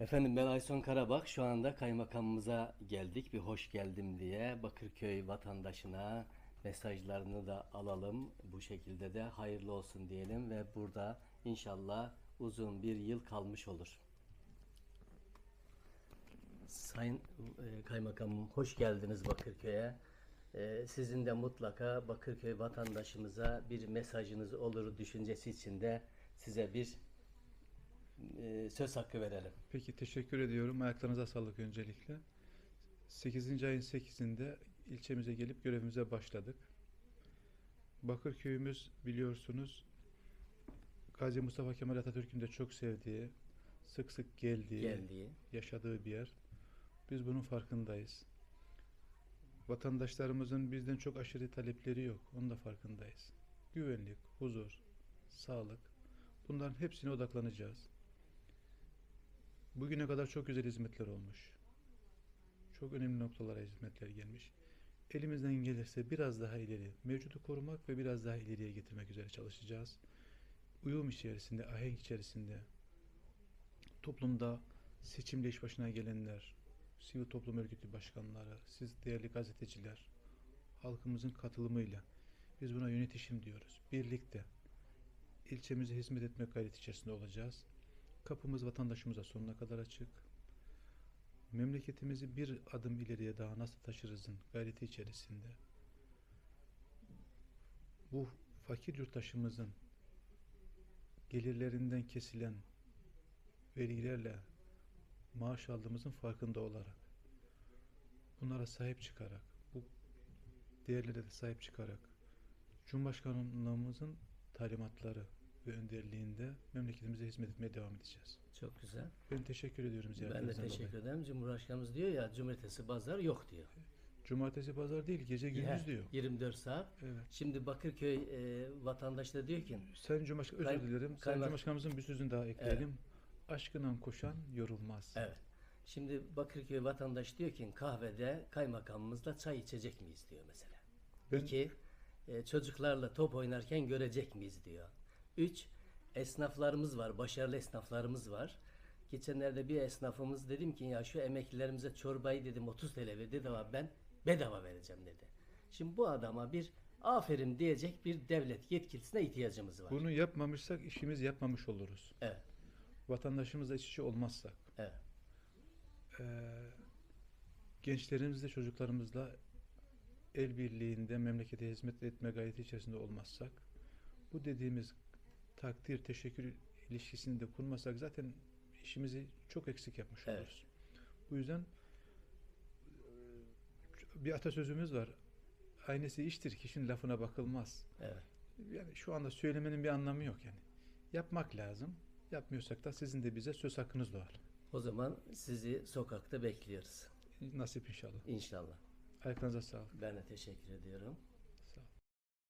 Efendim ben Ayson Karabak. Şu anda kaymakamımıza geldik. Bir hoş geldim diye Bakırköy vatandaşına mesajlarını da alalım. Bu şekilde de hayırlı olsun diyelim ve burada inşallah uzun bir yıl kalmış olur. Sayın e, Kaymakamım hoş geldiniz Bakırköy'e. E, sizin de mutlaka Bakırköy vatandaşımıza bir mesajınız olur düşüncesi için de size bir e, söz hakkı verelim. Peki teşekkür ediyorum. Ayaklarınıza sağlık öncelikle. 8. ayın 8'inde ilçemize gelip görevimize başladık. Bakırköy'ümüz biliyorsunuz Gazi Mustafa Kemal Atatürk'ün de çok sevdiği, sık sık geldiği, Geldiği. yaşadığı bir yer. Biz bunun farkındayız. Vatandaşlarımızın bizden çok aşırı talepleri yok. Onun da farkındayız. Güvenlik, huzur, sağlık. Bunların hepsine odaklanacağız. Bugüne kadar çok güzel hizmetler olmuş. Çok önemli noktalara hizmetler gelmiş. Elimizden gelirse biraz daha ileri, mevcudu korumak ve biraz daha ileriye getirmek üzere çalışacağız. Uyum içerisinde, ahenk içerisinde toplumda seçimle iş başına gelenler, sivil toplum örgütü başkanları, siz değerli gazeteciler, halkımızın katılımıyla biz buna yönetişim diyoruz. Birlikte ilçemize hizmet etmek gayreti içerisinde olacağız. Kapımız vatandaşımıza sonuna kadar açık. Memleketimizi bir adım ileriye daha nasıl taşırızın gayreti içerisinde. Bu fakir yurttaşımızın gelirlerinden kesilen vergilerle maaş aldığımızın farkında olarak bunlara sahip çıkarak bu değerlere de sahip çıkarak Cumhurbaşkanlığımızın talimatları ve önderliğinde memleketimize hizmet etmeye devam edeceğiz. Çok güzel. Ben teşekkür ediyorum Ben de ziyaretinizden teşekkür dolayı. ederim. Cumhurbaşkanımız diyor ya cumartesi pazar yok diyor. Cumartesi pazar değil gece gündüz He, diyor. 24 saat. Evet. Şimdi Bakırköy e, vatandaş da diyor ki Sayın Cumhurbaşkanı özür dilerim. Sayın kaymak- Cumhurbaşkanımızın bir sözünü daha ekleyelim. Aşkından koşan yorulmaz. evet. Şimdi Bakırköy vatandaş diyor ki kahvede kaymakamımızla çay içecek miyiz diyor mesela. Ben- İki, e, çocuklarla top oynarken görecek miyiz diyor. Üç, esnaflarımız var, başarılı esnaflarımız var. Geçenlerde bir esnafımız dedim ki ya şu emeklilerimize çorbayı dedim 30 TL dedi ama ben bedava vereceğim dedi. Şimdi bu adama bir aferin diyecek bir devlet yetkilisine ihtiyacımız var. Bunu yapmamışsak işimiz yapmamış oluruz. Evet, Vatandaşımızla iç içe olmazsak, evet, eee gençlerimizle, çocuklarımızla el birliğinde memlekete hizmet etme gayreti içerisinde olmazsak, bu dediğimiz takdir, teşekkür ilişkisini de kurmasak zaten işimizi çok eksik yapmış Evet. oluruz. Bu yüzden eee, bir atasözümüz var. Aynesi iştir, kişinin lafına bakılmaz. evet. Yani şu anda söylemenin bir anlamı yok yani. Yapmak lazım. Yapmıyorsak da sizin de bize söz hakkınız doğar. O zaman sizi sokakta bekliyoruz. Nasip inşallah. İnşallah. Ayaklarınıza sağlık. Ben de teşekkür ediyorum.